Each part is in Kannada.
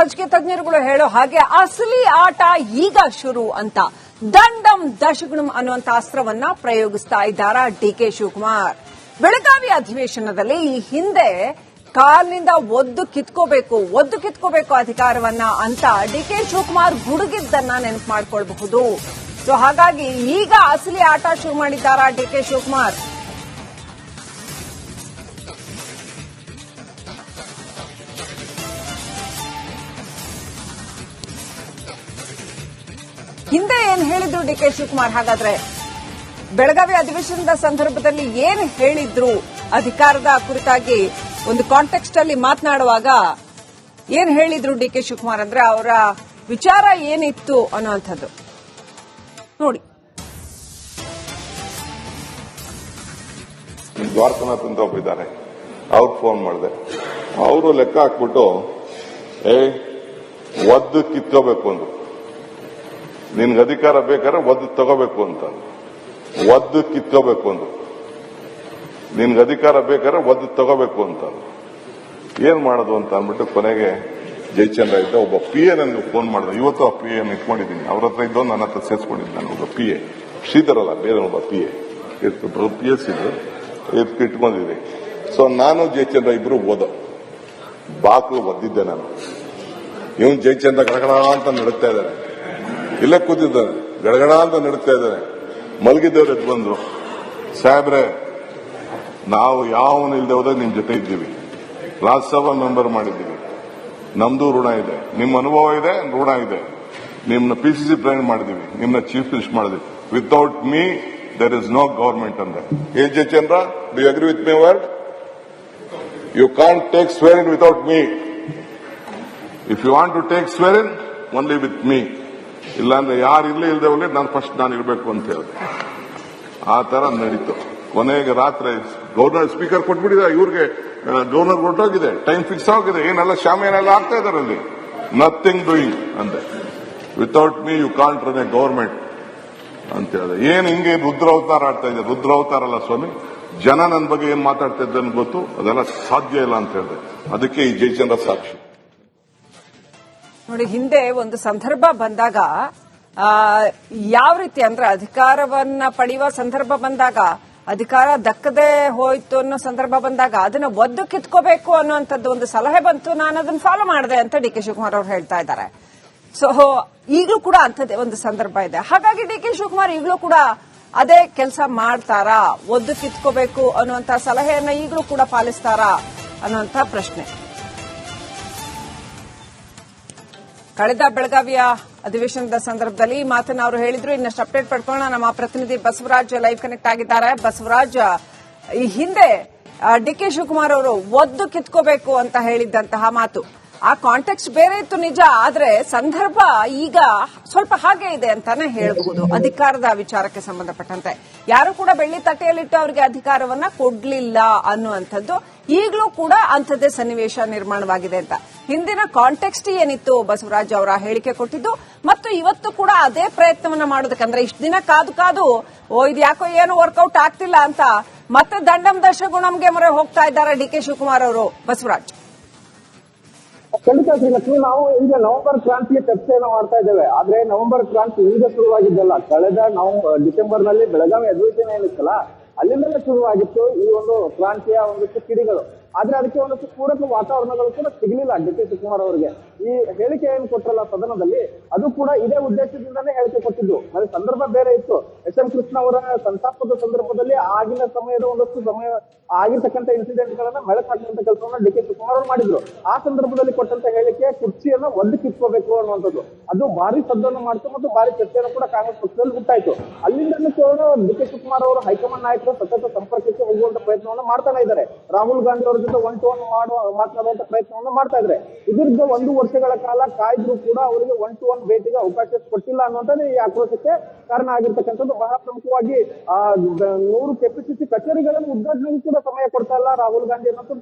ರಾಜಕೀಯ ತಜ್ಞರುಗಳು ಹೇಳೋ ಹಾಗೆ ಅಸಲಿ ಆಟ ಈಗ ಶುರು ಅಂತ. ದಂಡಂ ದಶಗುಣಂ ಅನ್ನುವಂತ ಅಸ್ತ್ರವನ್ನ ಪ್ರಯೋಗಿಸ್ತಾ ಡಿ ಕೆ ಶಿವಕುಮಾರ್. ಬೆಳಗಾವಿ ಅಧಿವೇಶನದಲ್ಲಿ ಈ ಹಿಂದೆ ಕಾಲ್ನಿಂದ ಒದ್ದು ಕಿತ್ಕೋಬೇಕು ಒದ್ದು ಕಿತ್ಕೋಬೇಕು ಅಧಿಕಾರವನ್ನ ಅಂತ ಡಿ ಕೆ ಶಿವಕುಮಾರ್ ಗುಡುಗಿದ್ದನ್ನ ನೆನಪು ಮಾಡ್ಕೊಳ್ಬಹುದು. ಸೊ ಹಾಗಾಗಿ ಈಗ ಅಸಲಿ ಆಟ ಶುರು ಮಾಡಿದ್ದಾರಾ ಡಿಕೆ ಶಿವಕುಮಾರ್? ಹಿಂದೆ ಏನ್ ಹೇಳಿದ್ರು ಡಿ ಕೆ ಶಿವಕುಮಾರ್? ಹಾಗಾದ್ರೆ ಬೆಳಗಾವಿ ಅಧಿವೇಶನದ ಸಂದರ್ಭದಲ್ಲಿ ಏನ್ ಹೇಳಿದ್ರು ಅಧಿಕಾರದ ಕುರಿತಾಗಿ ಒಂದು ಕಾಂಟೆಕ್ಸ್ಟ್ ಅಲ್ಲಿ ಮಾತನಾಡುವಾಗ ಏನ್ ಹೇಳಿದ್ರು ಡಿ ಕೆ ಶಿವಕುಮಾರ್ ಅಂದ್ರೆ ಅವರ ವಿಚಾರ ಏನಿತ್ತು ಅನ್ನುವಂಥದ್ದು. ನೋಡಿ. ದ್ವಾರಕನಾಥ್ ಅಂತ ಒಬ್ಬಿದ್ದಾರೆ ಅವ್ರು ಫೋನ್ ಮಾಡಿದೆ. ಅವರು ಲೆಕ್ಕ ಹಾಕ್ಬಿಟ್ಟು ಏ ಒದ್ದು ಕಿತ್ಕೋಬೇಕು ಅಂದ್ರು. ನಿನ್ಗೆ ಅಧಿಕಾರ ಬೇಕಾದ್ರೆ ಒದ್ದು ತಗೋಬೇಕು ಅಂತ. ಒದ್ದು ಕಿತ್ಕೋಬೇಕು ಅಂದ್ರು. ನಿನ್ಗೆ ಅಧಿಕಾರ ಬೇಕಾದ್ರೆ ಒದ್ದು ತಗೋಬೇಕು ಅಂತ. ಏನ್ ಮಾಡೋದು ಅಂತ ಅಂದ್ಬಿಟ್ಟು ಕೊನೆಗೆ ಜಯಚಂದ್ರ ಇದ್ದ ಒಬ್ಬ ಪಿ ಎ ನನಗೆ ಫೋನ್ ಮಾಡಿದ. ಇವತ್ತು ಆ ಪಿ ಎ ಇಟ್ಕೊಂಡಿದ್ದೀನಿ. ಅವ್ರ ಹತ್ರ ಇದ್ದೋ ನನ್ನ ಹತ್ರ ಸೇರಿಸ್ಕೊಂಡಿದ್ದೆ ನಾನು ಒಬ್ಬ ಪಿ ಎ ಶ್ರೀಧರಲ್ಲ ಬೇರೆ ಒಬ್ಬ ಪಿ ಎ ಪಿ ಎಸ್ ಇದ್ರು ಇದಕ್ಕೆ ಇಟ್ಕೊಂಡಿದ್ದೀನಿ. ಸೊ ನಾನು ಜಯಚಂದ್ರ ಇಬ್ರು ಓದೋ ಬಾಕ್ಲು ಒದ್ದಿದ್ದೆ ನಾನು. ಇವನು ಜಯಚಂದ್ರ ಗಡಗಡ ಅಂತ ನಡುತ್ತಾ ಇದ್ದಾನೆ ಇಲ್ಲೇ ಕೂತಿದ್ದಾರೆ. ಗಡಗಡ ಅಂತ ನಡೀತಾ ಇದ್ದಾರೆ. ಮಲಗಿದ್ದವ್ರು ಎದ್ದು ಬಂದ್ರು. ಸಾಹೇಬ್ರೆ, ನಾವು ಯಾವನು ಇಲ್ಲದೆ ಹೋದಾಗ ನಿಮ್ ಜೊತೆ ಇದ್ದೀವಿ. ರಾಜ್ಯಸಭಾ ಮೆಂಬರ್ ಮಾಡಿದ್ದೀವಿ. ನಮ್ದು ಋಣ ಇದೆ. ನಿಮ್ಮ ಅನುಭವ ಇದೆ, ಋಣ ಇದೆ. ನಿಮ್ನ ಪಿ ಸಿ ಸಿ ಮಾಡಿದೀವಿ ನಿಮ್ನ ಚೀಫ್ ಮಿನಿಸ್ಟರ್ ಮಾಡಿದೀವಿ without me there is no government A J Chandra do agree with my word you can't take in without me if you want to take in only with me ಇಲ್ಲಾಂದ್ರೆ ಯಾರು ಇಲ್ಲೇ ಇಲ್ಲದೆ ಹೋಗ್ಲಿ ನಾನು ಫಸ್ಟ್ ನಾನು ಇರಬೇಕು ಅಂತ ಹೇಳಿದೆ. ಆ ತರ ನಡೀತು. ಕೊನೆಗೆ ರಾತ್ರಿ ಗವರ್ನರ್ ಸ್ಪೀಕರ್ ಕೊಟ್ಬಿಟ್ಟಿದೆ, ಇವ್ರಿಗೆ ಗವರ್ನರ್ ಕೊಟ್ಟೋಗಿದೆ ಟೈಮ್ ಫಿಕ್ಸ್ ಆಗಿದೆ, ಏನೆಲ್ಲ ಶಾಮಿಯಾನೆಲ್ಲ ಆಗ್ತಾ ಇದ್ದಾರೆ ಅಲ್ಲಿ? ನಥಿಂಗ್ ಡೂಯಿಂಗ್ ಅಂದೆ. Without me you can't run a government ಅಂತ ಹೇಳಿದೆ. ಏನ್ ಹಿಂಗೆ ರುದ್ರಾವತಾರ ಆಡ್ತಾ ಇದೆ ರುದ್ರಾವತಾರ ಅಲ್ಲ ಸ್ವಾಮಿ, ಜನ ನನ್ನ ಬಗ್ಗೆ ಏನ್ ಮಾತಾಡ್ತಾ ಇದ್ದ ಗೊತ್ತು? ಅದೆಲ್ಲ ಸಾಧ್ಯ ಇಲ್ಲ ಅಂತ ಹೇಳಿದೆ. ಅದಕ್ಕೆ ಈ ಜಯಚಂದ್ರ ಸಾಕ್ಷಿ. ನೋಡಿ, ಹಿಂದೆ ಒಂದು ಸಂದರ್ಭ ಬಂದಾಗ ಯಾವ ರೀತಿ ಅಂದ್ರೆ ಅಧಿಕಾರವನ್ನ ಪಡೆಯುವ ಸಂದರ್ಭ ಬಂದಾಗ, ಅಧಿಕಾರ ದಕ್ಕದೆ ಹೋಯ್ತು ಅನ್ನೋ ಸಂದರ್ಭ ಬಂದಾಗ ಅದನ್ನ ಒದ್ದು ಕಿತ್ಕೋಬೇಕು ಅನ್ನುವಂಥದ್ದು ಒಂದು ಸಲಹೆ ಬಂತು, ನಾನು ಅದನ್ನ ಫಾಲೋ ಮಾಡಿದೆ ಅಂತ ಡಿ ಕೆ ಶಿವಕುಮಾರ್ ಅವರು ಹೇಳ್ತಾ ಇದ್ದಾರೆ. ಸೊ ಈಗಲೂ ಕೂಡ ಅಂಥದ್ದೇ ಒಂದು ಸಂದರ್ಭ ಇದೆ. ಹಾಗಾಗಿ ಡಿ ಕೆ ಶಿವಕುಮಾರ್ ಈಗಲೂ ಕೂಡ ಅದೇ ಕೆಲಸ ಮಾಡ್ತಾರಾ, ಒದ್ದು ಕಿತ್ಕೋಬೇಕು ಅನ್ನುವಂತ ಸಲಹೆಯನ್ನ ಈಗಲೂ ಕೂಡ ಪಾಲಿಸ್ತಾರಾ ಅನ್ನುವಂತ ಪ್ರಶ್ನೆ. ಕಳೆದ ಬೆಳಗಾವಿಯ ಅಧಿವೇಶನದ ಸಂದರ್ಭದಲ್ಲಿ ಈ ಮಾತನ್ನ ಅವರು ಹೇಳಿದ್ರು. ಇನ್ನಷ್ಟು ಅಪ್ಡೇಟ್ ಪಡ್ಕೊಳ್ಳೋಣ. ನಮ್ಮ ಪ್ರತಿನಿಧಿ ಬಸವರಾಜ್ ಲೈವ್ ಕನೆಕ್ಟ್ ಆಗಿದ್ದಾರೆ. ಬಸವರಾಜ್, ಈ ಹಿಂದೆ ಡಿ ಕೆ ಶಿವಕುಮಾರ್ ಅವರು ಒದ್ದು ಕಿತ್ಕೋಬೇಕು ಅಂತ ಹೇಳಿದ್ದಂತಹ ಮಾತು. ಆ ಕಾಂಟೆಕ್ಸ್ಟ್ ಬೇರೆ ಇತ್ತು ನಿಜ, ಆದ್ರೆ ಸಂದರ್ಭ ಈಗ ಸ್ವಲ್ಪ ಹಾಗೆ ಇದೆ ಅಂತಾನೆ ಹೇಳಬಹುದು ಅಧಿಕಾರದ ವಿಚಾರಕ್ಕೆ ಸಂಬಂಧಪಟ್ಟಂತೆ. ಯಾರು ಕೂಡ ಬೆಳ್ಳಿ ತಟ್ಟೆಯಲ್ಲಿಟ್ಟು ಅವರಿಗೆ ಅಧಿಕಾರವನ್ನ ಕೊಡ್ಲಿಲ್ಲ ಅನ್ನುವಂಥದ್ದು ಈಗಲೂ ಕೂಡ ಅಂಥದ್ದೇ ಸನ್ನಿವೇಶ ನಿರ್ಮಾಣವಾಗಿದೆ ಅಂತ. ಹಿಂದಿನ ಕಾಂಟೆಕ್ಸ್ಟ್ ಏನಿತ್ತು, ಬಸವರಾಜ್ ಅವರ ಹೇಳಿಕೆ ಕೊಟ್ಟಿದ್ದು, ಮತ್ತು ಇವತ್ತು ಕೂಡ ಅದೇ ಪ್ರಯತ್ನವನ್ನ ಮಾಡೋದಕ್ಕಂದ್ರೆ ಇಷ್ಟು ದಿನ ಕಾದು ಕಾದು, ಓ, ಇದು ಯಾಕೋ ಏನು ವರ್ಕೌಟ್ ಆಗ್ತಿಲ್ಲ ಅಂತ ಮತ್ತೆ ದಂಡಂ ದಶಗುಣಂಗೆ ಮೊರೆ ಹೋಗ್ತಾ ಇದ್ದಾರೆ ಡಿ ಕೆ ಶಿವಕುಮಾರ್ ಅವರು, ಬಸವರಾಜ್. ಖಂಡಿತ ಶ್ರೀಲಕ್ಷ್ಮಿ ನಾವು ಈಗ ನವೆಂಬರ್ ಕ್ರಾಂತಿಯ ಚರ್ಚೆಯನ್ನು ಮಾಡ್ತಾ ಇದ್ದೇವೆ. ಆದ್ರೆ ನವೆಂಬರ್ ಕ್ರಾಂತಿ ಈಗ ಶುರುವಾಗಿದ್ದಲ್ಲ. ಕಳೆದ ನಾವು ಡಿಸೆಂಬರ್ನಲ್ಲಿ ಬೆಳಗಾವಿ ಅಧಿವೇಶನ ಏನಿತ್ತಲ್ಲ, ಅಲ್ಲಿಂದಲೇ ಶುರುವಾಗಿತ್ತು ಈ ಒಂದು ಕ್ರಾಂತಿಯ ಒಂದಷ್ಟು ಕಿಡಿಗಳು. ಆದ್ರೆ ಅದಕ್ಕೆ ಒಂದಷ್ಟು ಪೂರಕ ವಾತಾವರಣಗಳು ಕೂಡ ಸಿಗಲಿಲ್ಲ ಡಿ ಕೆ ಶಿವಕುಮಾರ್ ಅವರಿಗೆ. ಈ ಹೇಳಿಕೆ ಏನು ಕೊಟ್ಟರಲ್ಲ ಸದನದಲ್ಲಿ, ಅದು ಕೂಡ ಇದೇ ಉದ್ದೇಶದಿಂದಾನೇ ಹೇಳಿಕೆ ಕೊಟ್ಟಿದ್ದು. ಅದೇ ಸಂದರ್ಭ ಬೇರೆ ಇತ್ತು. ಎಸ್ ಎಂ ಕೃಷ್ಣ ಅವರ ಸಂತಾಪದ ಸಂದರ್ಭದಲ್ಲಿ ಆಗಿನ ಸಮಯದ ಒಂದಷ್ಟು ಸಮಯ, ಆಗಿರ್ತಕ್ಕಂಥ ಇನ್ಸಿಡೆಂಟ್ ಗಳನ್ನ ಮೆಳಕು ಹಾಕುವಂತ ಕೆಲಸವನ್ನ ಡಿ ಕೆ ಶಿವಕುಮಾರ್ ಅವರು ಮಾಡಿದ್ರು. ಆ ಸಂದರ್ಭದಲ್ಲಿ ಕೊಟ್ಟಂತ ಹೇಳಿಕೆ ಕುರ್ಚಿಯನ್ನ ಒಂದು ಕಿತ್ಕೋಬೇಕು ಅನ್ನುವಂಥದ್ದು. ಅದು ಭಾರಿ ಸದ್ದನ್ನು ಮಾಡ್ತು ಮತ್ತು ಭಾರಿ ಚರ್ಚೆಯನ್ನು ಕೂಡ ಕಾಂಗ್ರೆಸ್ ಪಕ್ಷದಲ್ಲಿ ಹುಟ್ಟಾಯ್ತು. ಅಲ್ಲಿಂದ ಕೇವಲ ಡಿ ಕೆ ಶಿವಕುಮಾರ್ ಅವರು ಹೈಕಮಾಂಡ್ ನಾಯಕರು ಸತತ ಸಂಪರ್ಕಕ್ಕೆ ಹೋಗುವಂತ ಪ್ರಯತ್ನವನ್ನು ಮಾಡ್ತಾನೆ ಇದ್ದಾರೆ. ರಾಹುಲ್ ಗಾಂಧಿ ಅವರ ಜೊತೆ ಒನ್ ಟು ಒನ್ ಮಾಡುವ, ಮಾತನಾಡುವಂತ ಪ್ರಯತ್ನವನ್ನು ಮಾಡ್ತಾ ಇದ್ದಾರೆ. ಇದೀರ್ಘ ಒಂದು ವರ್ಷಗಳ ಕಾಲ ಕಾಯ್ದ್ರು ಕೂಡ ಅವರಿಗೆ ಒನ್ ಟು ಒನ್ ಭೇಟಿಗೆ ಅವಕಾಶ ಕೊಟ್ಟಿಲ್ಲ ಅನ್ನುವಂಥದ್ದು ಈ ಆಕ್ರೋಶಕ್ಕೆ ಕಾರಣ ಆಗಿರ್ತಕ್ಕಂಥದ್ದು. ಬಹಳ ಪ್ರಮುಖವಾಗಿ, ಆ ನೂರು ಕೆಪಿಸಿಸಿ ಕಚೇರಿಗಳನ್ನು ಉದ್ಘಾಟನೆಗೂ ಕೂಡ ಸಮಯ ಕೊಡ್ತಾ ಇಲ್ಲ ರಾಹುಲ್ ಗಾಂಧಿ ಅನ್ನೋದು.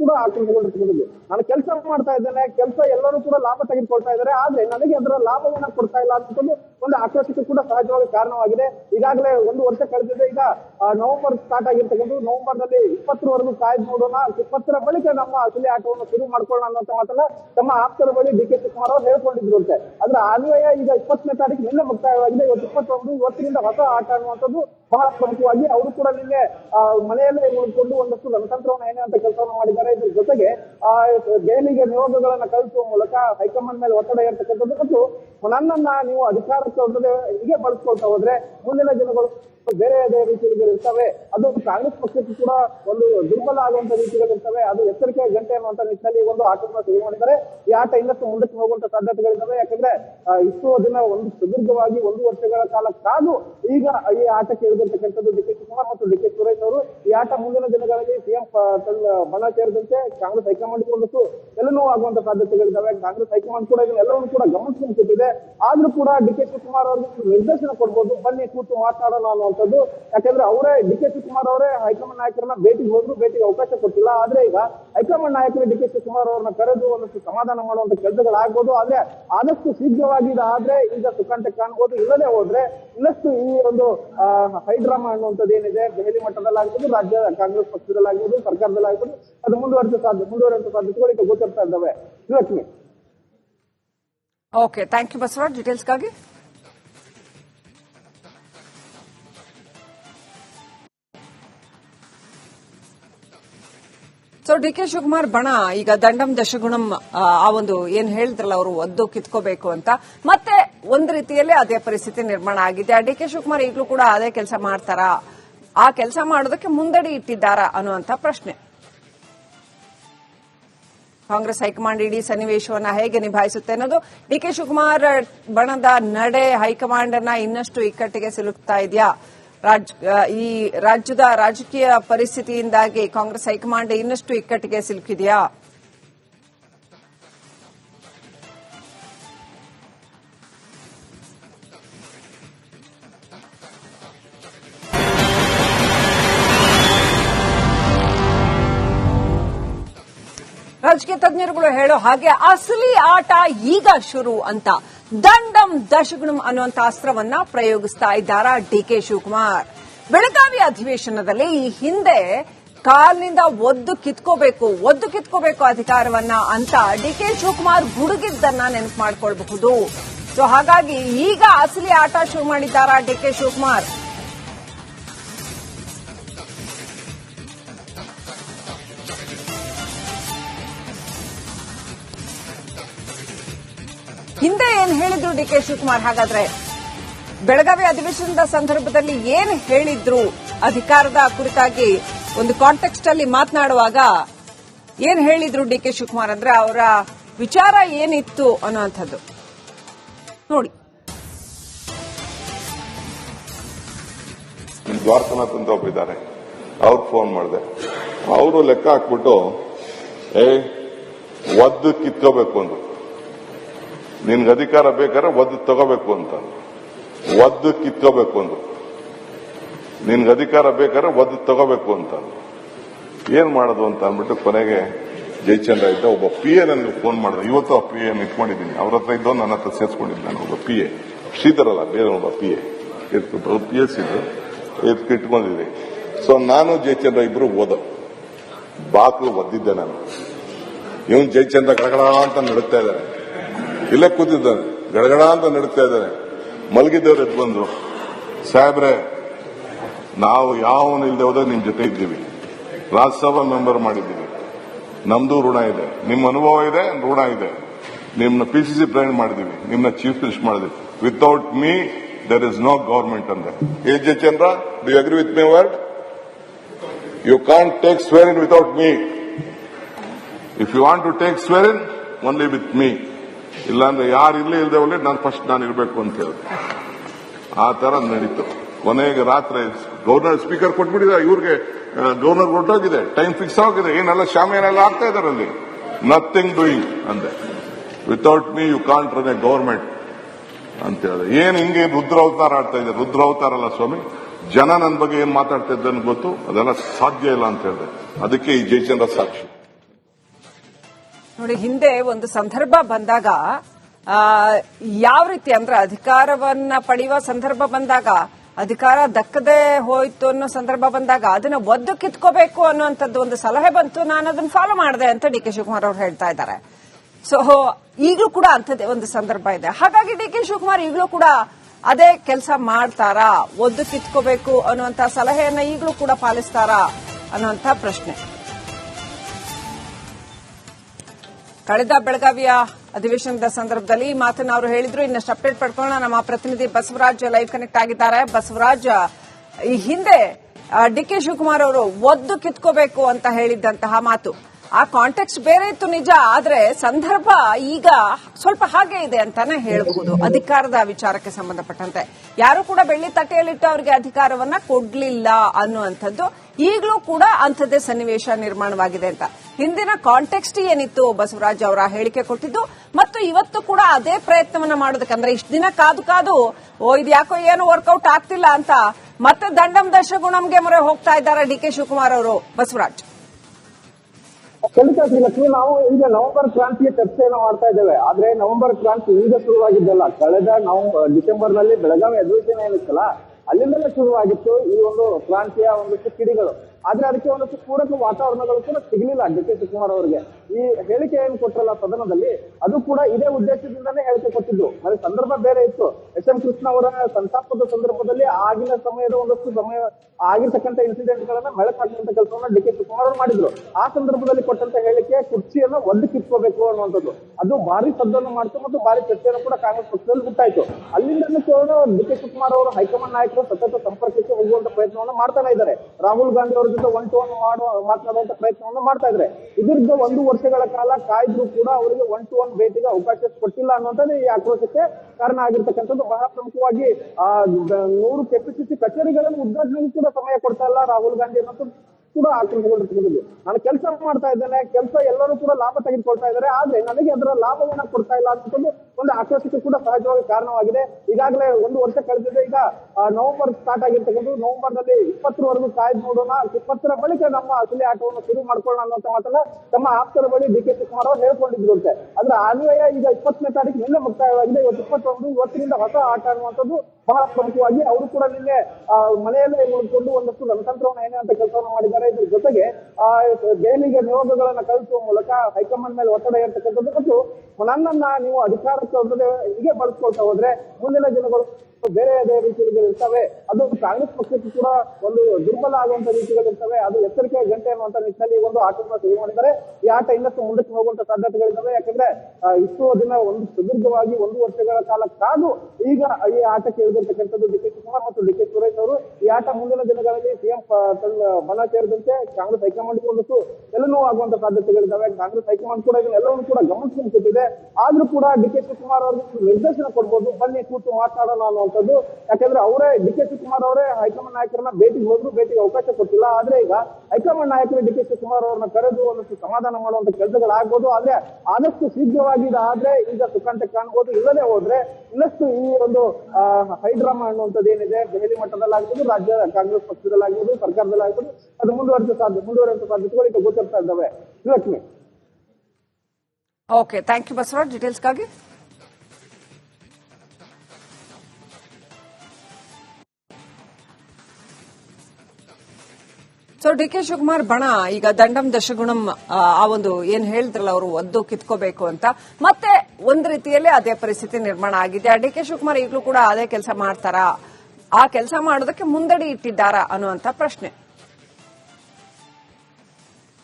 ಕೂಡ ಆಕ್ರೋಶಗೊಂಡಿರ್ತಕ್ಕಂಥದ್ದು ನಾನು ಕೆಲಸ ಮಾಡ್ತಾ ಇದ್ದೇನೆ, ಕೆಲಸ ಎಲ್ಲರೂ ಕೂಡ ಲಾಭ ತೆಗೆದುಕೊಳ್ತಾ ಇದ್ದಾರೆ, ಆದ್ರೆ ನನಗೆ ಅದರ ಲಾಭವನ್ನ ಕೊಡ್ತಾ ಇಲ್ಲ ಅನ್ನೋದು ಒಂದು ಆಕ್ರೋಶಕ್ಕೆ ಕೂಡ ಸಹಜವಾಗಿ ಕಾರಣವಾಗಿದೆ. ಈಗಾಗಲೇ ಒಂದು ವರ್ಷ ಕಳೆದಿದೆ, ಈಗ ನವೆಂಬರ್ ಸ್ಟಾರ್ಟ್ ಆಗಿರ್ತಕ್ಕಂಥ ನವೆಂಬರ್ನಲ್ಲಿ ಇಪ್ಪತ್ತರವರೆಗೂ ಕಾಯ್ದು ನೋಡೋಣ. ಇಪ್ಪತ್ತರ ಬಳಿಕ ನಮ್ಮ ಅಸಲಿ ಆಟವನ್ನು ಶುರು ಮಾಡ್ಕೊಳ್ಳೋಣ ಅನ್ನೋ ಮಾತನ್ನ ತಮ್ಮ ಆಪ್ತರ ಬಳಿ ಡಿ ಕೆ ಶಿವಕುಮಾರ್ ಅವರು ಹೇಳ್ಕೊಂಡಿದ್ರು ಅಂತೆ ಅದ್ರ ಅನ್ವಯ ಈಗ ಇಪ್ಪತ್ತನೇ ತಾರೀಕು ನಿನ್ನೆ ಮುಕ್ತಾಯವಾಗಿದೆ. ಇವತ್ತು ಇಪ್ಪತ್ತೊಂದು, ಇವತ್ತಿನಿಂದ ಹೊಸ ಆಟ ಅನ್ನುವಂಥದ್ದು ಬಹಳ ಪ್ರಮುಖವಾಗಿ ಅವರು ಕೂಡ ನಿನ್ನೆ ಆ, ಮನೆಯಲ್ಲೇ ಉಳಿದುಕೊಂಡು ಒಂದಷ್ಟು ರಣತಂತ್ರವನ್ನು ಏನೇ ಅಂತ ಕೆಲಸವನ್ನು ಮಾಡಿದ್ದಾರೆ. ಇದ್ರ ಜೊತೆಗೆ ಆ, ದೆಹಲಿಗೆ ನಿಯೋಗಗಳನ್ನ ಕಳಿಸುವ ಮೂಲಕ ಹೈಕಮಾಂಡ್ ಮೇಲೆ ಒತ್ತಡ ಇರ್ತಕ್ಕಂಥದ್ದು ಮತ್ತು ನನ್ನನ್ನ ನೀವು ಅಧಿಕಾರಕ್ಕೆ ಹೀಗೆ ಬಳಸ್ಕೊಳ್ತಾ ಹೋದ್ರೆ ಮುಂದಿನ ದಿನಗಳು ಬೇರೆ ಬೇರೆ ರೀತಿಯಲ್ಲಿ ಇರ್ತವೆ ಅದು ಕಾಂಗ್ರೆಸ್ ಪಕ್ಷಕ್ಕೆ ಕೂಡ ಒಂದು ದುರ್ಬಲ ಆಗುವಂತ ರೀತಿಗಳಿರ್ತವೆ ಅದು ಎಚ್ಚರಿಕೆ ಗಂಟೆ ಅನ್ನುವಂತ ನಿಟ್ಟಿನಲ್ಲಿ ಒಂದು ಆಟವನ್ನು ಶುರು ಮಾಡಿದ್ದಾರೆ. ಈ ಆಟ ಇನ್ನಷ್ಟು ಮುಂದಕ್ಕೆ ಹೋಗುವಂತ ಸಾಧ್ಯತೆಗಳಿದ್ದಾವೆ. ಯಾಕಂದ್ರೆ ಇಷ್ಟು ದಿನ ಒಂದು ಸುದೀರ್ಘವಾಗಿ ಒಂದು ವರ್ಷಗಳ ಕಾಲ ಕಾದು ಈಗ ಈ ಆಟಕ್ಕೆ ಇಳಿದಿರ್ತಕ್ಕಂಥದ್ದು ಡಿ ಕೆ ಶಿವಕುಮಾರ್ ಮತ್ತು ಡಿ ಕೆ ಸುರೇಶ್ ಅವರು ಈ ಆಟ ಮುಂದಿನ ದಿನಗಳಲ್ಲಿ ಸಿಎಂ ತನ್ನ ಬಣ ಸೇರಿದಂತೆ ಕಾಂಗ್ರೆಸ್ ಹೈಕಮಾಂಡ್ ಒಂದಷ್ಟು ಎಲ್ಲನೂ ಆಗುವಂತ ಸಾಧ್ಯತೆಗಳಿದ್ದಾವೆ. ಕಾಂಗ್ರೆಸ್ ಹೈಕಮಾಂಡ್ ಕೂಡ ಇದನ್ನೆಲ್ಲವನ್ನು ಕೂಡ ಗಮನಿಸಿಕೊಂಡಿದೆ ಆದ್ರೂ ಕೂಡ ಡಿ ಕೆ ಶಿವಕುಮಾರ್ ಅವರಿಗೆ ನಿರ್ದೇಶನ ಕೊಡ್ಬೋದು. ಬನ್ನಿ ಕೂತು ಮಾತನಾಡೋಣ ಅನ್ನುವಂಥದ್ದು ಯಾಕಂದ್ರೆ ಅವರೇ ಡಿ ಕೆ ಶಿವಕುಮಾರ್ ಅವರೇ ಹೈಕಮಾಂಡ್ ನಾಯಕರನ್ನ ಭೇಟಿಗೆ ಹೋದ್ರು, ಭೇಟಿಗೆ ಅವಕಾಶ ಕೊಟ್ಟಿಲ್ಲ. ಆದ್ರೆ ಈಗ ಹೈಕಮಾಂಡ್ ನಾಯಕರು ಡಿ ಕೆ ಶಿವಕುಮಾರ್ ಅವರನ್ನ ಕರೆದು ಒಂದಷ್ಟು ಸಮಾಧಾನ ಮಾಡುವಂತ ಕೆಲಸಗಳಾಗ್ಬೋದು. ಆದ್ರೆ ಆದಷ್ಟು ಶೀಘ್ರವಾಗಿ ಇದಾದ್ರೆ ಈಗ ಸುಖಾಂತ ಕಾಣ್ಬೋದು ಇಲ್ಲದೆ ಹೋದ್ರೆ ಇನ್ನಷ್ಟು ಈ ಒಂದು ಹೈಡ್ರಾಮಾ ಅನ್ನುವಂಥದ್ದು ಏನಿದೆ, ದೆಹಲಿ ಮಟ್ಟದಲ್ಲಾಗ್ಬೋದು ರಾಜ್ಯ ಕಾಂಗ್ರೆಸ್ ಪಕ್ಷದಲ್ಲಾಗ್ಬೋದು ಸರ್ಕಾರದಲ್ಲಾಗ್ಬೋದು ಅದು ಮುಂದುವರಿಸ ಸಾಧ್ಯ ಮುಂದುವರಿಯುವಂತ ಸಾಧ್ಯತೆಗಳು ಈಗ ಗೋಚರಿಸ್ತಾ ಇದ್ದಾವೆ. Lakshmi. Okay thank you Basavaraj. ಡೀಟೇಲ್ಸ್ಗಾಗಿ D K Shivakumar ಬಣ ಈಗ ದಂಡಂ ದಶಗುಣಂ ಆ, ಒಂದು ಏನ್ ಹೇಳಿದ್ರಲ್ಲ ಅವರು ಒದ್ದು ಕಿತ್ಕೋಬೇಕು ಅಂತ. ಮತ್ತೆ ಒಂದ್ ರೀತಿಯಲ್ಲಿ ಅದೇ ಪರಿಸ್ಥಿತಿ ನಿರ್ಮಾಣ ಆಗಿದೆ. ಡಿ ಕೆ ಶಿವಕುಮಾರ್ ಈಗಲೂ ಕೂಡ ಅದೇ ಕೆಲಸ ಮಾಡ್ತಾರಾ? ಆ ಕೆಲಸ ಮಾಡೋದಕ್ಕೆ ಮುಂದಡಿ ಇಟ್ಟಿದ್ದಾರಾ ಅನ್ನುವಂತ ಪ್ರಶ್ನೆ. ಕಾಂಗ್ರೆಸ್ ಹೈಕಮಾಂಡ್ ಇಡೀ ಸನ್ನಿವೇಶವನ್ನ ಹೇಗೆ ನಿಭಾಯಿಸುತ್ತೆ ಅನ್ನೋದು ಡಿ ಕೆ ಶಿವಕುಮಾರ್ ಬಣದ ನಡೆ ಹೈಕಮಾಂಡ್ ಅನ್ನ ಇನ್ನಷ್ಟು ಇಕ್ಕಟ್ಟಿಗೆ ಸಿಲುಕ್ತಾ ಇದೆಯಾ? ಈ ರಾಜ್ಯದ ರಾಜಕೀಯ ಪರಿಸ್ಥಿತಿಯಿಂದಾಗಿ ಕಾಂಗ್ರೆಸ್ ಹೈಕಮಾಂಡ್ ಇನ್ನಷ್ಟು ಇಕ್ಕಟ್ಟಿಗೆ ಸಿಲುಕಿದೆಯಾ? ರಾಜಕೀಯ ತಜ್ಞರುಗಳು ಹೇಳೋ ಹಾಗೆ, ಅಸಲಿ ಆಟ ಈಗ ಶುರು ಅಂತ. ದಂಡಂ ದಶಗುಣಂ ಅನ್ನುವಂತ ಅಸ್ತ್ರವನ್ನ ಪ್ರಯೋಗಿಸ್ತಾ ಇದ್ದಾರ ಡಿ ಕೆ ಶಿವಕುಮಾರ್. ಬೆಳಗಾವಿ ಅಧಿವೇಶನದಲ್ಲಿ ಈ ಹಿಂದೆ ಕಾಲ್ನಿಂದ ಒದ್ದು ಕಿತ್ಕೋಬೇಕು ಒದ್ದು ಕಿತ್ಕೋಬೇಕು ಅಧಿಕಾರವನ್ನ ಅಂತ ಡಿ ಕೆ ಶಿವಕುಮಾರ್ ಗುಡುಗಿದ್ದನ್ನ ನೆನಪು ಮಾಡ್ಕೊಳ್ಬಹುದು. ಸೊ ಹಾಗಾಗಿ ಈಗ ಅಸಲಿ ಆಟ ಶುರು ಮಾಡಿದ್ದಾರಾ ಡಿ ಕೆ ಶಿವಕುಮಾರ್? ಹಿಂದೆ ಏನ್ ಹೇಳಿದ್ರು ಡಿ ಕೆ ಶಿವಕುಮಾರ್? ಹಾಗಾದ್ರೆ ಬೆಳಗಾವಿ ಅಧಿವೇಶನದ ಸಂದರ್ಭದಲ್ಲಿ ಏನ್ ಹೇಳಿದ್ರು ಅಧಿಕಾರದ ಕುರಿತಾಗಿ ಒಂದು ಕಾಂಟೆಕ್ಸ್ಟ್ ಅಲ್ಲಿ ಮಾತನಾಡುವಾಗ ಏನ್ ಹೇಳಿದ್ರು ಡಿ ಕೆ ಶಿವಕುಮಾರ್ ಅಂದ್ರೆ ಅವರ ವಿಚಾರ ಏನಿತ್ತು ಅನ್ನುವಂಥದ್ದು. ನೋಡಿ. ದ್ವಾರಕನಾಥ್ ಅಂತ ಒಬ್ಬರಿದ್ದಾರೆ ಅವ್ರು ಫೋನ್ ಮಾಡಿದೆ. ಅವರು ಲೆಕ್ಕ ಹಾಕ್ಬಿಟ್ಟು ಏ ಒದ್ದು ಕಿತ್ಕೋಬೇಕು ಅಂದ್ರು. ನಿನ್ಗೆ ಅಧಿಕಾರ ಬೇಕಾದ್ರೆ ಒದ್ದು ತಗೋಬೇಕು ಅಂತ. ಒದ್ದು ಕಿತ್ಕೋಬೇಕು ಅಂದ್ರು. ನಿನ್ಗೆ ಅಧಿಕಾರ ಬೇಕಾದ್ರೆ ಒದ್ದು ತಗೋಬೇಕು ಅಂತ. ಏನ್ ಮಾಡೋದು ಅಂತ ಅಂದ್ಬಿಟ್ಟು ಕೊನೆಗೆ ಜಯಚಂದ್ರ ಇದ್ದ ಒಬ್ಬ ಪಿ ಎ ನನ್ಗೆ ಫೋನ್ ಮಾಡಿದೆ ಇವತ್ತು ಆ ಪಿ ಎನ್ ಇಟ್ಕೊಂಡಿದ್ದೀನಿ ಅವ್ರ ಹತ್ರ ಇದ್ದೋ ನನ್ನ ಹತ್ರ ಸೇರ್ಸ್ಕೊಂಡಿದ್ದೆ ನಾನು ಒಬ್ಬ ಪಿ ಎ ಶ್ರೀಧರಲ್ಲ, ಬೇರೆ ಒಬ್ಬ ಪಿ ಎ ಪಿ ಎಸ್ ಇದ್ರು ಇದಕ್ಕೆ ಇಟ್ಕೊಂಡಿದ್ದೆ. ಸೊ ನಾನು ಜಯಚಂದ್ರ ಇಬ್ರು ಓದ ಬಾಕ್ಲು ಒದ್ದಿದ್ದೆ ನಾನು. ಇವನ್ ಜಯಚಂದ್ರ ಗಡಗಡ ಅಂತ ನಡುತ್ತಾ ಇದ್ದಾರೆ ಇಲ್ಲೇ ಕೂತಿದ್ದಾರೆ. ಗಡಗಡ ಅಂತ ನಡೀತಾ ಇದ್ದಾರೆ. ಮಲಗಿದ್ದವ್ರು ಎದ್ದು ಬಂದ್ರು. ಸಾಹೇಬ್ರೆ, ನಾವು ಯಾವನು ಇಲ್ಲದೆ ಹೋದಾಗ ನಿಮ್ ಜೊತೆ ಇದ್ದೀವಿ. ರಾಜ್ಯಸಭಾ ಮೆಂಬರ್ ಮಾಡಿದ್ದೀವಿ. ನಮ್ದು ಋಣ ಇದೆ. ನಿಮ್ಮ ಅನುಭವ ಇದೆ, ಋಣ ಇದೆ. ನಿಮ್ನ ಪಿ ಸಿ ಸಿ ಮಾಡಿದೀವಿ ನಿಮ್ನ ಚೀಫ್ ಮಿನಿಸ್ಟರ್ ಮಾಡಿದೀವಿ without me there is no government ಅಂದ್ರೆ A. J. Chandra do agree with my word you can't take swear in without me if you want to take swear in only with me ಇಲ್ಲಾಂದ್ರೆ ಯಾರು ಇಲ್ಲೇ ಇಲ್ಲದೆ ಒಳ್ಳೆ ನಾನು ಫಸ್ಟ್ ನಾನು ಇರಬೇಕು ಅಂತ ಹೇಳಿದೆ. ಆ ತರ ನಡೀತು. ಕೊನೆಗೆ ರಾತ್ರಿ ಗವರ್ನರ್ ಸ್ಪೀಕರ್ ಕೊಟ್ಬಿಟ್ಟಿದೆ ಇವ್ರಿಗೆ ಗವರ್ನರ್ ಹೊರಟೋಗಿದೆ. ಟೈಮ್ ಫಿಕ್ಸ್ ಆಗಿದೆ. ಏನೆಲ್ಲ ಶಾಮಿಯನೆಲ್ಲ ಆಗ್ತಾ ಇದಾರೆ ಅಲ್ಲಿ? ನಥಿಂಗ್ ಡೂಯಿಂಗ್ ಅಂದೆ. Without me you can't run a government ಅಂತ ಹೇಳಿದೆ. ಏನ್ ಹಿಂಗೆ ರುದ್ರ ಅವತಾರ ಆಡ್ತಾ ಇದೆ ರುದ್ರ ಅವತಾರ ಅಲ್ಲ ಸ್ವಾಮಿ? ಜನ ನನ್ನ ಬಗ್ಗೆ ಏನ್ ಮಾತಾಡ್ತಾ ಇದ್ದಾನೆ ಗೊತ್ತು? ಅದೆಲ್ಲ ಸಾಧ್ಯ ಇಲ್ಲ ಅಂತ ಹೇಳಿದೆ. ಅದಕ್ಕೆ ಈ ಜಯಚಂದ್ರ ಸಾಕ್ಷಿ. ನೋಡಿ, ಹಿಂದೆ ಒಂದು ಸಂದರ್ಭ ಬಂದಾಗ ಯಾವ ರೀತಿ ಅಂದ್ರೆ ಅಧಿಕಾರವನ್ನ ಪಡೆಯುವ ಸಂದರ್ಭ ಬಂದಾಗ, ಅಧಿಕಾರ ದಕ್ಕದೆ ಹೋಯ್ತು ಅನ್ನೋ ಸಂದರ್ಭ ಬಂದಾಗ ಅದನ್ನ ಒದ್ದು ಕಿತ್ಕೋಬೇಕು ಅನ್ನುವಂಥದ್ದು ಒಂದು ಸಲಹೆ ಬಂತು, ನಾನು ಅದನ್ನ ಫಾಲೋ ಮಾಡಿದೆ ಅಂತ ಡಿ ಕೆ ಶಿವಕುಮಾರ್ ಅವರು ಹೇಳ್ತಾ ಇದ್ದಾರೆ. ಸೊ ಈಗಲೂ ಕೂಡ ಅಂಥದ್ದೇ ಒಂದು ಸಂದರ್ಭ ಇದೆ. ಹಾಗಾಗಿ ಡಿ ಕೆ ಶಿವಕುಮಾರ್ ಈಗಲೂ ಕೂಡ ಅದೇ ಕೆಲಸ ಮಾಡ್ತಾರಾ ಒದ್ದು ಕಿತ್ಕೋಬೇಕು ಅನ್ನುವಂತ ಸಲಹೆಯನ್ನ ಈಗಲೂ ಕೂಡ ಪಾಲಿಸ್ತಾರಾ ಅನ್ನುವಂತ ಪ್ರಶ್ನೆ. ಕಳೆದ ಬೆಳಗಾವಿಯ ಅಧಿವೇಶನದ ಸಂದರ್ಭದಲ್ಲಿ ಈ ಮಾತನ್ನ ಅವರು ಹೇಳಿದ್ರು. ಇನ್ನಷ್ಟು ಅಪ್ಡೇಟ್ ಪಡ್ಕೊಳ್ಳೋಣ. ನಮ್ಮ ಪ್ರತಿನಿಧಿ ಬಸವರಾಜ್ ಲೈವ್ ಕನೆಕ್ಟ್ ಆಗಿದ್ದಾರೆ. ಬಸವರಾಜ್, ಈ ಹಿಂದೆ ಡಿ ಕೆ ಶಿವಕುಮಾರ್ ಅವರು, ಒದ್ದು ಕಿತ್ಕೋಬೇಕು ಅಂತ ಹೇಳಿದ್ದಂತಹ ಮಾತು. ಆ ಕಾಂಟೆಕ್ಸ್ಟ್ ಬೇರೆ ಇತ್ತು ನಿಜ, ಆದ್ರೆ ಸಂದರ್ಭ ಈಗ ಸ್ವಲ್ಪ ಹಾಗೆ ಇದೆ ಅಂತಾನೆ ಹೇಳಬಹುದು. ಅಧಿಕಾರದ ವಿಚಾರಕ್ಕೆ ಸಂಬಂಧಪಟ್ಟಂತೆ. ಯಾರು ಕೂಡ ಬೆಳ್ಳಿ ತಟ್ಟೆಯಲ್ಲಿಟ್ಟು ಅವರಿಗೆ ಅಧಿಕಾರವನ್ನ ಕೊಡ್ಲಿಲ್ಲ ಅನ್ನುವಂಥದ್ದು ಈಗಲೂ ಕೂಡ ಅಂಥದ್ದೇ ಸನ್ನಿವೇಶ ನಿರ್ಮಾಣವಾಗಿದೆ ಅಂತ. ಹಿಂದಿನ ಕಾಂಟೆಕ್ಸ್ಟ್ ಏನಿತ್ತು, ಬಸವರಾಜ್ ಅವರ ಹೇಳಿಕೆ ಕೊಟ್ಟಿದ್ದು, ಮತ್ತು ಇವತ್ತು ಕೂಡ ಅದೇ ಪ್ರಯತ್ನವನ್ನ ಮಾಡೋದಕ್ಕಂದ್ರೆ ಇಷ್ಟು ದಿನ ಕಾದು ಕಾದು, ಓ, ಇದು ಯಾಕೋ ಏನು ವರ್ಕೌಟ್ ಆಗ್ತಿಲ್ಲ ಅಂತ ಮತ್ತೆ ದಂಡಂ ದಶಗುಣಂಗೆ ಮೊರೆ ಹೋಗ್ತಾ ಇದ್ದಾರೆ ಡಿ ಕೆ ಶಿವಕುಮಾರ್ ಅವರು, ಬಸವರಾಜ್. ಖಂಡಿತ ಶ್ರೀಲಕ್ಷ್ಮಿ ನಾವು ಈಗ ನವೆಂಬರ್ ಕ್ರಾಂತಿಯ ಚರ್ಚೆಯನ್ನು ಮಾಡ್ತಾ ಇದ್ದೇವೆ. ಆದ್ರೆ ನವೆಂಬರ್ ಕ್ರಾಂತಿ ಈಗ ಶುರುವಾಗಿದ್ದಲ್ಲ. ಕಳೆದ ನಾವು ಡಿಸೆಂಬರ್ನಲ್ಲಿ ಬೆಳಗಾವಿ ಅಧಿವೇಶನ ಏನಿತ್ತಲ್ಲ, ಅಲ್ಲಿಂದಲೇ ಶುರುವಾಗಿತ್ತು ಈ ಒಂದು ಕ್ರಾಂತಿಯ ಒಂದಷ್ಟು ಕಿಡಿಗಳು. ಆದ್ರೆ ಅದಕ್ಕೆ ಒಂದಷ್ಟು ಪೂರಕ ವಾತಾವರಣಗಳು ಕೂಡ ಸಿಗಲಿಲ್ಲ ಡಿ ಕೆ ಶಿವಕುಮಾರ್ ಅವರಿಗೆ. ಈ ಹೇಳಿಕೆ ಏನು ಕೊಟ್ಟರಲ್ಲ ಸದನದಲ್ಲಿ, ಅದು ಕೂಡ ಇದೇ ಉದ್ದೇಶದಿಂದಲೇ ಹೇಳಿಕೆ ಕೊಟ್ಟಿದ್ದು. ಅದೇ ಸಂದರ್ಭ ಬೇರೆ ಇತ್ತು. ಎಸ್ ಎಂ ಕೃಷ್ಣ ಅವರ ಸಂತಾಪದ ಸಂದರ್ಭದಲ್ಲಿ ಆಗಿನ ಸಮಯದ ಒಂದಷ್ಟು ಸಮಯ ಆಗಿರ್ತಕ್ಕಂಥ ಇನ್ಸಿಡೆಂಟ್ ಗಳನ್ನ ಮೆಳಕಾಕುವಂತ ಕೆಲಸವನ್ನ ಡಿ ಕೆ ಶಿವಕುಮಾರ್ ಅವರು ಮಾಡಿದ್ರು. ಆ ಸಂದರ್ಭದಲ್ಲಿ ಕೊಟ್ಟಂತ ಹೇಳಿಕೆ ಕುರ್ಚಿಯನ್ನ ಒದ್ದು ಕಿತ್ಕೋಬೇಕು ಅನ್ನುವಂಥದ್ದು. ಅದು ಭಾರಿ ಸದ್ದನ್ನು ಮಾಡ್ತು ಮತ್ತು ಭಾರಿ ಚರ್ಚೆಯನ್ನು ಕೂಡ ಕಾಂಗ್ರೆಸ್ ಪಕ್ಷದಲ್ಲಿ ಬಿಟ್ಟಾಯ್ತು ಅಲ್ಲಿಂದ ಕೂಡ ಡಿ ಕೆ ಶಿವಕುಮಾರ್ ಅವರು ಹೈಕಮಾಂಡ್ ನಾಯಕರು ಸತತ ಸಂಪರ್ಕಕ್ಕೆ ಹೋಗುವಂತ ಪ್ರಯತ್ನವನ್ನು ಮಾಡ್ತಾನೆ ಇದ್ದಾರೆ. ರಾಹುಲ್ ಗಾಂಧಿ ಅವರ ಜೊತೆ ಒನ್ ಟು ಒನ್ ಮಾಡುವ, ಮಾತನಾಡುವಂತ ಪ್ರಯತ್ನವನ್ನು ಮಾಡ್ತಾ ಇದ್ದಾರೆ. ಇದರಿಂದ ಒಂದು ವರ್ಷಗಳ ಕಾಲ ಕಾಯ್ದ್ರು ಕೂಡ ಅವರಿಗೆ ಒನ್ ಟು ಒನ್ ಭೇಟಿಗೆ ಅವಕಾಶ ಕೊಟ್ಟಿಲ್ಲ ಅನ್ನುವಂಥದ್ದು ಈ ಆಕ್ರೋಶಕ್ಕೆ ಕಾರಣ ಆಗಿರ್ತಕ್ಕಂಥದ್ದು. ಬಹಳ ಪ್ರಮುಖವಾಗಿ ಆ ನೂರು ಕೆಪಿಸಿಸಿ ಕಚೇರಿಗಳನ್ನು ಉದ್ಘಾಟನೆಗೂ ಕೂಡ ಸಮಯ ಕೊಡ್ತಾ ಇಲ್ಲ, ರಾಹುಲ್ ಗಾಂಧಿ ಅನ್ನೋದು ಕೂಡ ಆಕ್ರಮಿಸಿಕೊಂಡಿರ್ತಕ್ಕಂಥದ್ದು ನಾನು ಕೆಲಸ ಮಾಡ್ತಾ ಇದ್ದೇನೆ, ಕೆಲಸ ಎಲ್ಲರೂ ಕೂಡ ಲಾಭ ತೆಗೆದುಕೊಳ್ತಾ ಇದ್ದಾರೆ, ಆದ್ರೆ ನನಗೆ ಅದರ ಲಾಭವನ್ನ ಕೊಡ್ತಾ ಇಲ್ಲ ಅನ್ನೋದು ಒಂದು ಆಕ್ರೋಶಕ್ಕೆ ಕೂಡ ಸಹಜವಾಗಿ ಕಾರಣವಾಗಿದೆ. ಈಗಾಗಲೇ ಒಂದು ವರ್ಷ ಕಳೆದಿದೆ, ಈಗ ನವೆಂಬರ್ ಸ್ಟಾರ್ಟ್ ಆಗಿರ್ತಕ್ಕಂಥ ನವೆಂಬರ್ನಲ್ಲಿ ಇಪ್ಪತ್ತರವರೆಗೂ ಕಾಯ್ದು ನೋಡೋಣ. ಇಪ್ಪತ್ತರ ಬಳಿಕ ನಮ್ಮ ಅಸಲಿ ಆಟವನ್ನು ಶುರು ಮಾಡ್ಕೊಳ್ಳೋಣ ಅನ್ನೋ ಮಾತನ್ನ ತಮ್ಮ ಆಪ್ತರ ಬಳಿ ಡಿ ಕೆ ಶಿವಕುಮಾರ್ ಅವರು ಹೇಳ್ಕೊಂಡಿದ್ರು ಅಂತೆ ಅದ್ರ ಅನ್ವಯ ಈಗ ಇಪ್ಪತ್ತನೇ ತಾರೀಕು ನಿನ್ನೆ ಮುಕ್ತಾಯವಾಗಿದೆ. ಇವತ್ತು ಇಪ್ಪತ್ತೊಂದು, ಇವತ್ತಿನಿಂದ ಹೊಸ ಆಟ ಅನ್ನುವಂಥದ್ದು ಬಹಳ ಪ್ರಮುಖವಾಗಿ ಅವರು ಕೂಡ ನಿನ್ನೆ ಮನೆಯಲ್ಲೇ ಉಳಿದುಕೊಂಡು ಒಂದಷ್ಟು ರಣತಂತ್ರವನ್ನು ಏನಂತ ಕೆಲಸವನ್ನು ಮಾಡಿದ್ದಾರೆ. ಇದ್ರ ಜೊತೆಗೆ ಆ, ದೆಹಲಿಗೆ ನಿಯೋಗಗಳನ್ನ ಕಳಿಸುವ ಮೂಲಕ ಹೈಕಮಾಂಡ್ ಮೇಲೆ ಒತ್ತಡ ಇರ್ತಕ್ಕಂಥದ್ದು ಮತ್ತು ನನ್ನನ್ನ ನೀವು ಅಧಿಕಾರಕ್ಕೆ ಹೀಗೆ ಬಳಸ್ಕೊಳ್ತಾ ಹೋದ್ರೆ ಮುಂದಿನ ದಿನಗಳು ಬೇರೆ ಬೇರೆ ರೀತಿಗಳು ಇರ್ತವೆ. ಅದು ಕಾಂಗ್ರೆಸ್ ಪಕ್ಷಕ್ಕೆ ಕೂಡ ಒಂದು ದುರ್ಬಲ ಆಗುವಂತ ರೀತಿಗಳು ಇರ್ತವೆ. ಅದು ಎಚ್ಚರಿಕೆ ಗಂಟೆ ಅನ್ನುವಂತ ನಿಟ್ಟಿನಲ್ಲಿ ಒಂದು ಆಟವನ್ನು ಶುರು ಮಾಡಿದ್ದಾರೆ. ಈ ಆಟ ಇನ್ನಷ್ಟು ಮುಂದಕ್ಕೆ ಹೋಗುವಂತ ಸಾಧ್ಯತೆಗಳಿದ್ದಾವೆ ಯಾಕಂದ್ರೆ ಇಷ್ಟು ದಿನ ಒಂದು ಸುದೀರ್ಘವಾಗಿ ಒಂದು ವರ್ಷಗಳ ಕಾಲ ಕಾದು ಈಗ ಈ ಆಟಕ್ಕೆ ಇಳಿದಿರ್ತಕ್ಕಂಥದ್ದು ಡಿ ಕೆ ಶಿವಕುಮಾರ್ ಮತ್ತು ಡಿ ಕೆ ಸುರೇಶ್ ಅವರು. ಈ ಆಟ ಮುಂದಿನ ದಿನಗಳಲ್ಲಿ ಸಿಎಂ ಬಲ ಸೇರಿದಂತೆ ಕಾಂಗ್ರೆಸ್ ಹೈಕಮಾಂಡ್ ಒಂದಷ್ಟು ಎಲ್ಲನೂ ಆಗುವಂತ ಸಾಧ್ಯತೆಗಳಿದ್ದಾವೆ ಕಾಂಗ್ರೆಸ್ ಹೈಕಮಾಂಡ್ ಕೂಡ ಇದನ್ನೆಲ್ಲವನ್ನು ಕೂಡ ಗಮನಿಸಿದೆ ಆದ್ರೂ ಕೂಡ ಡಿ ಕೆ ಶಿವಕುಮಾರ್ ಅವರಿಗೆ ನಿರ್ದೇಶನ ಕೊಡ್ಬೋದು. ಬನ್ನಿ ಕೂತು ಮಾತನಾಡೋಣ ಅನ್ನುವಂಥದ್ದು ಯಾಕಂದ್ರೆ ಅವರೇ ಡಿ ಕೆ ಶಿವಕುಮಾರ್ ಅವರೇ ಹೈಕಮಾಂಡ್ ನಾಯಕರನ್ನ ಭೇಟಿಗೆ ಹೋದ್ರು, ಭೇಟಿಗೆ ಅವಕಾಶ ಕೊಟ್ಟಿಲ್ಲ. ಆದ್ರೆ ಈಗ ಹೈಕಮಾಂಡ್ ನಾಯಕರು ಡಿ ಕೆ ಶಿವಕುಮಾರ್ ಅವರನ್ನ ಕರೆದು ಒಂದಷ್ಟು ಸಮಾಧಾನ ಮಾಡುವಂತ ಕೆಲಸಗಳಾಗ್ಬೋದು. ಆದ್ರೆ ಆದಷ್ಟು ಶೀಘ್ರವಾಗಿ ಇದಾದ್ರೆ ಈಗ ಸುಖಾಂತ ಕಾಣ್ಬೋದು ಇಲ್ಲದೆ ಹೋದ್ರೆ ಇನ್ನಷ್ಟು ಈ ಒಂದು ಹೈಡ್ರಾಮಾ ಅನ್ನುವಂಥದ್ದು ಏನಿದೆ, ದೆಹಲಿ ಮಟ್ಟದಲ್ಲಾಗ್ಬೋದು, ರಾಜ್ಯ ಕಾಂಗ್ರೆಸ್ ಪಕ್ಷದಲ್ಲಾಗ್ಬೋದು, ಸರ್ಕಾರದಲ್ಲಾಗ್ಬೋದು, ಅದು ಮುಂದುವರಿಸ ಸಾಧ್ಯ ಮುಂದುವರೆದ ಸಾಧ್ಯತೆಗಳು ಈಗ ಗೋಚರಿಸ್ತಾ ಇದ್ದಾವೆ. Lakshmi. Okay thank you Basavaraj. ಡೀಟೇಲ್ಸ್ಗಾಗಿ so D K Shivakumar ಬಣ ಈಗ ದಂಡಂ ದಶಗುಣಂ ಆ, ಆ ಒಂದು ಏನ್ ಹೇಳಿದ್ರಲ್ಲ ಅವರು ಒದ್ದು ಕಿತ್ಕೋಬೇಕು ಅಂತ. ಮತ್ತೆ ಒಂದ್ ರೀತಿಯಲ್ಲಿ ಅದೇ ಪರಿಸ್ಥಿತಿ ನಿರ್ಮಾಣ ಆಗಿದೆ. ಡಿ ಕೆ ಶಿವಕುಮಾರ್ ಈಗಲೂ ಕೂಡ ಅದೇ ಕೆಲಸ ಮಾಡ್ತಾರಾ? ಆ ಕೆಲಸ ಮಾಡೋದಕ್ಕೆ ಮುಂದಡಿ ಇಟ್ಟಿದ್ದಾರಾ ಅನ್ನುವಂತ ಪ್ರಶ್ನೆ.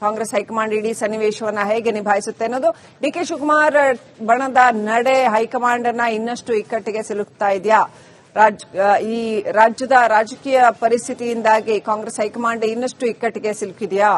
ಕಾಂಗ್ರೆಸ್ ಹೈಕಮಾಂಡ್ ಇಡೀ ಸನ್ನಿವೇಶವನ್ನ ಹೇಗೆ ನಿಭಾಯಿಸುತ್ತೆ ಅನ್ನೋದು ಡಿ ಶಿವಕುಮಾರ್ ಬಣದ ನಡೆ ಹೈಕಮಾಂಡ್ ಅನ್ನ ಇನ್ನಷ್ಟು ಇಕ್ಕಟ್ಟಿಗೆ ಸಿಲುಕ್ತಾ ಇದೆಯಾ? ಆ, ಈ ರಾಜ್ಯದ ರಾಜಕೀಯ ಪರಿಸ್ಥಿತಿಯಿಂದಾಗಿ ಕಾಂಗ್ರೆಸ್ ಹೈಕಮಾಂಡ್ ಇನ್ನಷ್ಟು ಇಕ್ಕಟ್ಟಿಗೆ ಸಿಲುಕಿದೆಯಾ?